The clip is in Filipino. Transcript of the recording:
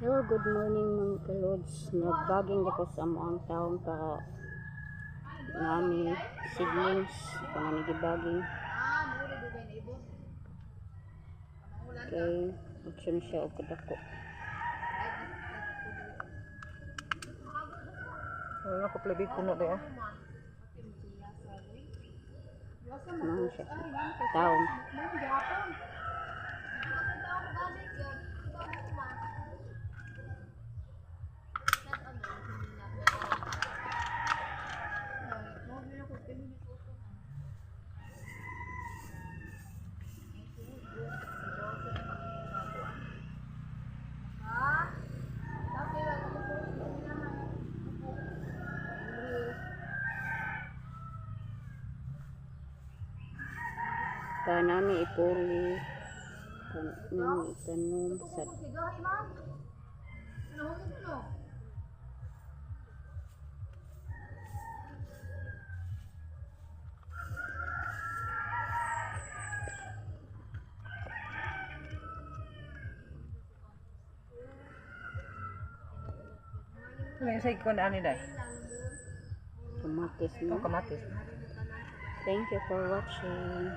Hello, good morning mga kalods. Nagbaging ako sa mga taong para nami siblings para nagibaging. Kay action siya o kadako. Wala ko plabi puno de ah. Ano siya? Taong. Para namin ipuli. Para namin itanong sa Ngayon sa ikon ani dai. kamatis Oh, kamatis. Thank you for watching.